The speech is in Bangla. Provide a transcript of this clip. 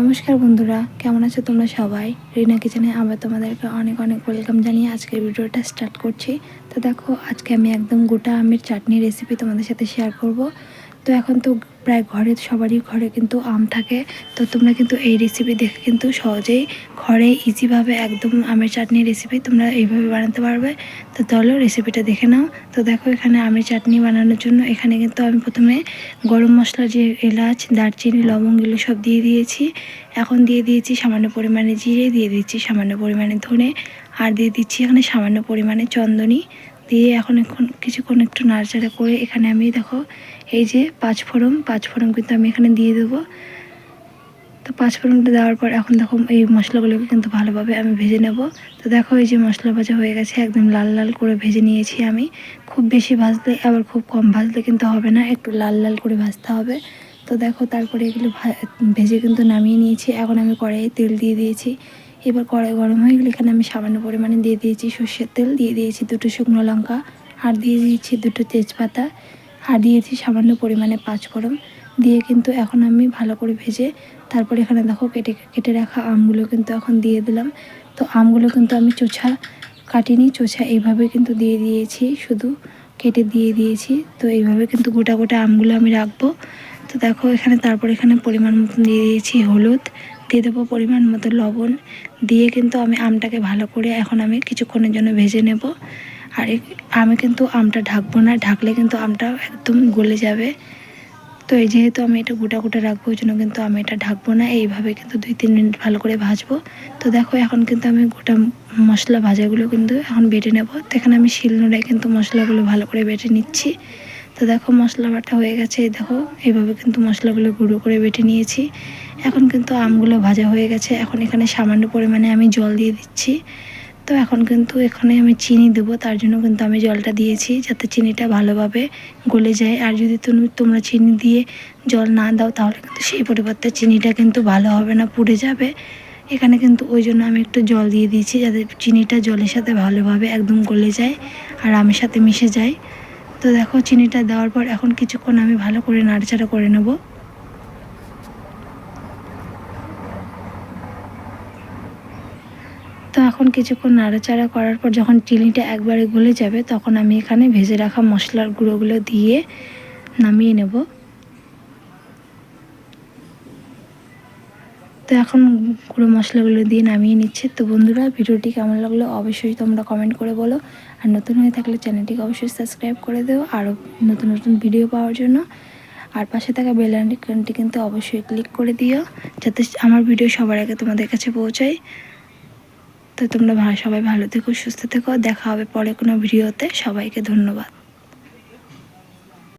নমস্কার বন্ধুরা, কেমন আছো তোমরা সবাই? রিনা কিচেনে আবার তোমাদেরকে অনেক অনেক ওয়েলকাম জানিয়ে আজকের ভিডিওটা স্টার্ট করছি। তো দেখো, আজকে আমি একদম গোটা আমের চাটনি রেসিপি তোমাদের সাথে শেয়ার করব। তো এখন তো প্রায় ঘরে, সবারই ঘরে কিন্তু আম থাকে। তো তোমরা কিন্তু এই রেসিপি দেখে কিন্তু সহজেই ঘরে ইজিভাবে একদম আমের চাটনি রেসিপি তোমরা এইভাবে বানাতে পারবে। তো চলো রেসিপিটা দেখে নাও। তো দেখো এখানে আমের চাটনি বানানোর জন্য এখানে কিন্তু আমি প্রথমে গরম মশলা যে এলাচ, দারচিনি, লবঙ্গ এগুলো সব দিয়ে দিয়েছি। এখন দিয়ে দিয়েছি সামান্য পরিমাণে জিরে, দিয়ে দিচ্ছি সামান্য পরিমাণে ধনে, আর দিয়ে দিচ্ছি এখানে সামান্য পরিমাণে চন্দনী। দিয়ে এখন এখন কিছুক্ষণ একটু নাড়াচাড়া করে এখানে আমি দেখো, এই যে পাঁচ ফোড়ন পাঁচ ফোড়ন কিন্তু আমি এখানে দিয়ে দেবো। তো পাঁচ ফোড়নটা দেওয়ার পর এখন দেখো এই মশলাগুলোকে কিন্তু ভালোভাবে আমি ভেজে নেব। তো দেখো এই যে মশলা ভাজা হয়ে গেছে, একদম লাল লাল করে ভেজে নিয়েছি আমি। খুব বেশি ভাজলে আবার খুব কম ভাজলে কিন্তু হবে না, একটু লাল লাল করে ভাজতে হবে। তো দেখো তারপরে এগুলো ভেজে কিন্তু নামিয়ে নিয়েছি। এখন আমি কড়াইয়ে তেল দিয়ে দিয়েছি। এবার কড়াই গরম হয়ে গেলে এখানে আমি সামান্য পরিমাণে দিয়ে দিয়েছি সর্ষের তেল, দিয়ে দিয়েছি দুটো শুকনো লঙ্কা, আর দিয়ে দিয়েছি দুটো তেজপাতা, আর দিয়েছি সামান্য পরিমাণে পাঁচফোড়ন। দিয়ে কিন্তু এখন আমি ভালো করে ভেজে তারপর এখানে দেখো কেটে কেটে রাখা আমগুলো কিন্তু এখন দিয়ে দিলাম। তো আমগুলো কিন্তু আমি চোছা কাটিনি, চোছা এইভাবে কিন্তু দিয়ে দিয়েছি, শুধু কেটে দিয়ে দিয়েছি। তো এইভাবে কিন্তু গোটা গোটা আমগুলো আমি রাখব। তো দেখো এখানে তারপর এখানে পরিমাণ মতন দিয়ে দিয়েছি হলুদ দিয়ে দেবো পরিমাণ মতো লবণ। দিয়ে কিন্তু আমি আমটাকে ভালো করে এখন আমি কিছুক্ষণের জন্য ভেজে নেব। আর আমি কিন্তু আমটা ঢাকবো না, ঢাকলে কিন্তু আমটা একদম গলে যাবে। তো এই যেহেতু আমি এটা গোটা গোটা রাখব, ওই জন্য কিন্তু আমি এটা ঢাকবো না। এইভাবে কিন্তু দুই তিন মিনিট ভালো করে ভাজবো। তো দেখো এখন কিন্তু আমি গোটা মশলা ভাজাগুলো কিন্তু এখন বেটে নেব। তো এখানে আমি শিলনোড়ায় কিন্তু মশলাগুলো ভালো করে বেটে নিচ্ছি। তো দেখো মশলা বাটা হয়ে গেছে দেখো। এইভাবে কিন্তু মশলাগুলো গুঁড়ো করে বেটে নিয়েছি। এখন কিন্তু আমগুলো ভাজা হয়ে গেছে। এখন এখানে সামান্য পরিমাণে আমি জল দিয়ে দিচ্ছি। তো এখন কিন্তু এখানে আমি চিনি দেবো, তার জন্য কিন্তু আমি জলটা দিয়েছি যাতে চিনিটা ভালোভাবে গলে যায়। আর যদি তুমি, তোমরা চিনি দিয়ে জল না দাও, তাহলে কিন্তু সেই পরিবর্তে চিনিটা কিন্তু ভালো হবে না, পুড়ে যাবে। এখানে কিন্তু ওই জন্য আমি একটু জল দিয়ে দিয়েছি যাতে চিনিটা জলের সাথে ভালোভাবে একদম গলে যায় আর আমের সাথে মিশে যায়। তো দেখো, চিনিটা দেওয়ার পর এখন কিছুক্ষণ আমি ভালো করে নাড়াচাড়া করে নেব। তো এখন কিছুক্ষণ নাড়াচাড়া করার পর যখন চিনিটা একবারে গলে যাবে, তখন আমি এখানে ভেজে রাখা মশলার গুঁড়োগুলো দিয়ে নামিয়ে নেব। তো এখন গুঁড়ো মশলাগুলো দিয়ে নামিয়ে নিচ্ছে। তো বন্ধুরা, ভিডিওটি কেমন লাগল অবশ্যই তোমরা কমেন্ট করে বলো। আর নতুন হয়ে থাকলে চ্যানেলটিকে অবশ্যই সাবস্ক্রাইব করে দেও। আরও নতুন নতুন ভিডিও পাওয়ার জন্য। আর পাশে থাকা বেল আইকনটি কিন্তু অবশ্যই ক্লিক করে দিও, যাতে আমার ভিডিও সবার আগে তোমাদের কাছে পৌঁছায়। তো তোমরা সবাই ভালো থেকো, সুস্থ থেকো। দেখা হবে পরে কোনো ভিডিওতে সবাইকে ধন্যবাদ।